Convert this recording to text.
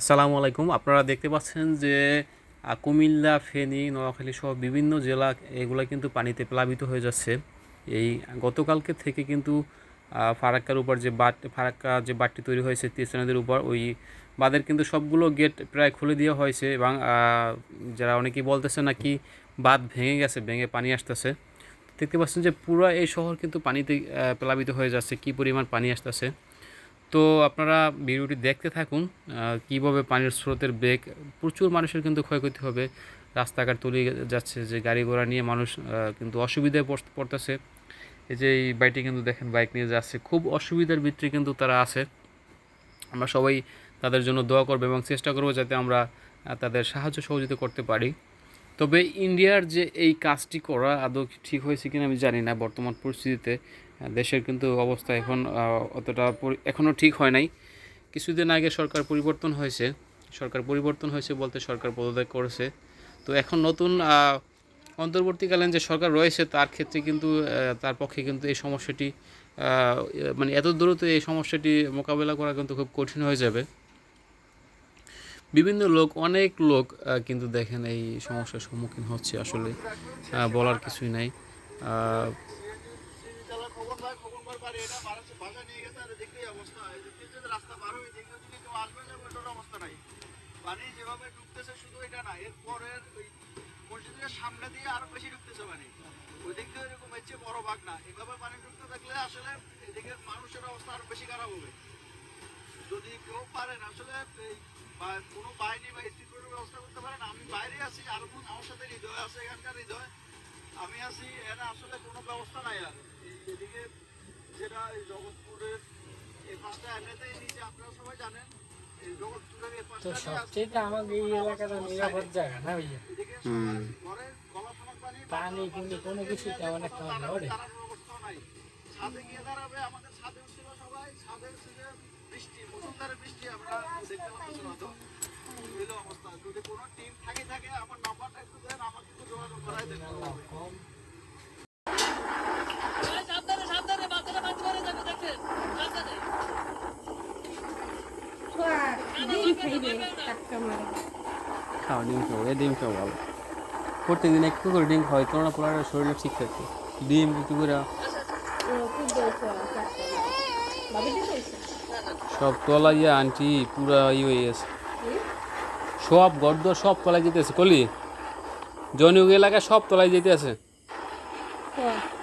আসসালামু আলাইকুম। আপনারা দেখতে পাচ্ছেন যে কুমিল্লা, ফেনী, নোয়াখালী সহ বিভিন্ন জেলা এগুলা কিন্তু পানিতে প্লাবিত হয়ে যাচ্ছে। এই গতকালকে থেকে কিন্তু ফারাক্কার উপর যে বাট, ফারাক্কা যে বাটটি তৈরি হয়েছে তিস্তা নদীর উপর, ওই বাঁধের কিন্তু সবগুলো গেট প্রায় খুলে দেওয়া হয়েছে এবং যারা অনেকেই বলতেছে নাকি বাঁধ ভেঙে গেছে, ভেঙে পানি আসতেছে। দেখতে পাচ্ছেন যে পুরো এই শহর কিন্তু পানিতে প্লাবিত হয়ে যাচ্ছে। কী পরিমাণ পানি আসতেছে? তো আপনারা ভিডিওটি দেখতে থাকুন কীভাবে পানির স্রোতের বেগ, প্রচুর মানুষের কিন্তু ক্ষয়ক্ষতি হবে। রাস্তাঘাট তলিয়ে যাচ্ছে, যে গাড়ি ঘোড়া নিয়ে মানুষ কিন্তু অসুবিধায় পড়- পড়তেছে। এই যে এই বাইকটি কিন্তু দেখেন, বাইক নিয়ে যাচ্ছে। খুব অসুবিধার ভিত্তি কিন্তু তারা আছে। আমরা সবাই তাদের জন্য দোয়া করব এবং চেষ্টা করব যাতে আমরা তাদের সাহায্য সহযোগিতা করতে পারি। তবে ইন্ডিয়ার যে এই কাজটি করা আদৌ ঠিক হয়েছে কিনা আমি জানি না বর্তমান পরিস্থিতিতে। দেশের কিন্তু অবস্থা এখন অতটা এখনও ঠিক হয় নাই। কিছুদিন আগে সরকার পরিবর্তন হয়েছে। সরকার পরিবর্তন হয়েছে বলতে সরকার পদত্যাগ করেছে। তো এখন নতুন অন্তর্বর্তীকালীন যে সরকার রয়েছে, তার ক্ষেত্রে কিন্তু তার পক্ষে কিন্তু এই সমস্যাটি মানে এত দ্রুত এই সমস্যাটি মোকাবেলা করা কিন্তু খুব কঠিন হয়ে যাবে। বিভিন্ন লোক, অনেক লোক কিন্তু দেখেন এই সমস্যার সম্মুখীন হচ্ছে আসলে। বলার কিছুই নাই। যেভাবে ঢুকতেছে শুধু এটা না সামনে দিয়ে আরও বেশি ঢুকতেছে ওই দিক দিয়ে এরকম না এভাবে ঢুকতে থাকলে আসলে মানুষের অবস্থা আরও বেশি খারাপ হবে যদি কেউ পারেন আসলে বা- কোনো বা ব্যবস্থা করতে পারেন আমি বাইরে আছি আর কোন- আমার সাথে হৃদয় আছে এখানকার হৃদয়। আমি আছি এরা আসলে কোনো ব্যবস্থা নাই আর। এদিকে যেটা এই জগৎপুরের এই এমনিতেই নিচে আপনারা সবাই জানেন তো সবচেয়ে আমাদের এই এলাকাটা নিরাপদ জায়গা না ভাইয়া? পানি কোনো কিছু তেমন একটা ছাদে গিয়ে দাঁড়াবে আমাদের খাও, ডিম খাও এ ডিম খাও ভালো। প্রত্যেকদিন একটু করে ডিম খাওয়াই, তোমরা পোলার শরীরে ঠিক থাকে। ডিম একটু করে সব তলা ইয়ে আন্টি পুরা ই হয়ে গেছে। সব গর্দ সব তলায় যেতেছে কলি? জনগ এলাকায় সব তলায় যেতে আছে। হ্যাঁ।